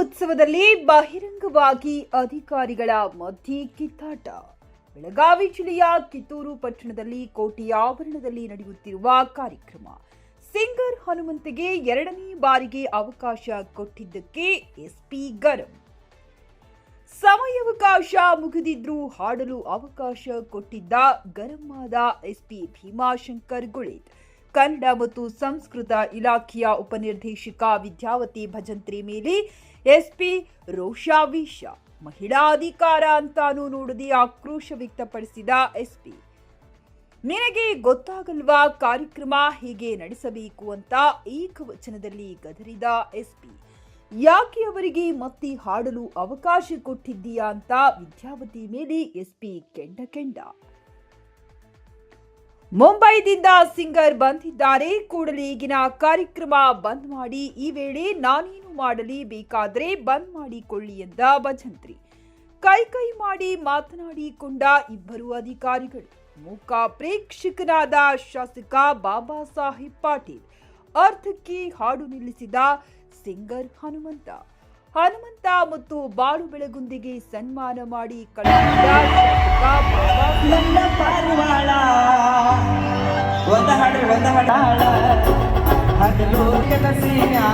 ಉತ್ಸವದಲ್ಲಿ ಬಹಿರಂಗವಾಗಿ ಅಧಿಕಾರಿಗಳ ಮಧ್ಯೆ ಕಿತ್ತಾಟ. ಬೆಳಗಾವಿ ಜಿಲ್ಲೆಯ ಕಿತ್ತೂರು ಪಟ್ಟಣದಲ್ಲಿ ಕೋಟಿ ಆವರಣದಲ್ಲಿ ನಡೆಯುತ್ತಿರುವ ಕಾರ್ಯಕ್ರಮ. ಸಿಂಗರ್ ಹನುಮಂತಿಗೆ ಎರಡನೇ ಬಾರಿಗೆ ಅವಕಾಶ ಕೊಟ್ಟಿದ್ದಕ್ಕೆ ಎಸ್ಪಿ ಗರಂ. ಸಮಯಾವಕಾಶ ಮುಗಿದಿದ್ರೂ ಹಾಡಲು ಅವಕಾಶ ಕೊಟ್ಟಿದ್ದ ಗರಂ ಆದ ಎಸ್ಪಿ ಭೀಮಾಶಂಕರ್ ಗುಳೇದ್ ಕನ್ನಡ ಮತ್ತು ಸಂಸ್ಕೃತ ಇಲಾಖೆಯ ಉಪನಿರ್ದೇಶಕ ವಿದ್ಯಾವತಿ ಭಜಂತ್ರಿ ಮೇಲೆ ಎಸ್ಪಿ ರೋಷಾವೀಶ ಮಹಿಳಾ ಅಧಿಕಾರ ಅಂತಾನೂ ನೋಡದೆ ಆಕ್ರೋಶ ವ್ಯಕ್ತಪಡಿಸಿದ ಎಸ್ಪಿ. ನಿನಗೆ ಗೊತ್ತಾಗಲ್ವಾ ಕಾರ್ಯಕ್ರಮ ಹೀಗೆ ನಡೆಸಬೇಕು ಅಂತ ಏಕವಚನದಲ್ಲಿ ಗದರಿದ ಎಸ್ಪಿ. ಯಾಕೆ ಅವರಿಗೆ ಮತ್ತೆ ಹಾಡಲು ಅವಕಾಶ ಕೊಟ್ಟಿದ್ದೀಯಾ ಅಂತ ವಿದ್ಯಾವತಿ ಮೇಲೆ ಎಸ್ಪಿ ಕೆಂಡ ಕೆಂಡ ಮುಂಬೈದಿಂದ ಸಿಂಗರ್ ಬಂದಿದ್ದಾರೆ. ಕೂಡಲೇ ಈಗಿನ ಕಾರ್ಯಕ್ರಮ ಬಂದ್ ಮಾಡಿ. ಈ ವೇಳೆ ನಾನೇನು ಮಾಡಲಿ ಬೇಕಾದ್ರೆ ಬಂದ್ ಮಾಡಿಕೊಳ್ಳಿ ಎಂದ ಭಜಂತ್ರಿ. ಕೈ ಕೈ ಮಾಡಿ ಮಾತನಾಡಿಕೊಂಡ ಇಬ್ಬರು ಅಧಿಕಾರಿಗಳು. ಮೂಕ ಪ್ರೇಕ್ಷಕನಾದ ಶಾಸಕ ಬಾಬಾ ಸಾಹೇಬ್ ಪಾಟೀಲ್. ಅರ್ಧಕ್ಕೆ ಹಾಡು ನಿಲ್ಲಿಸಿದ ಸಿಂಗರ್ ಹನುಮಂತ. ಹನುಮಂತ ಮತ್ತು ಬಾಳು ಬೆಳಗುಂದಿಗೆ ಸನ್ಮಾನ ಮಾಡಿ ಕಳಿಸಿದ ಶಾಸಕ ಬಾಬಾ टाळा हटलो नसिया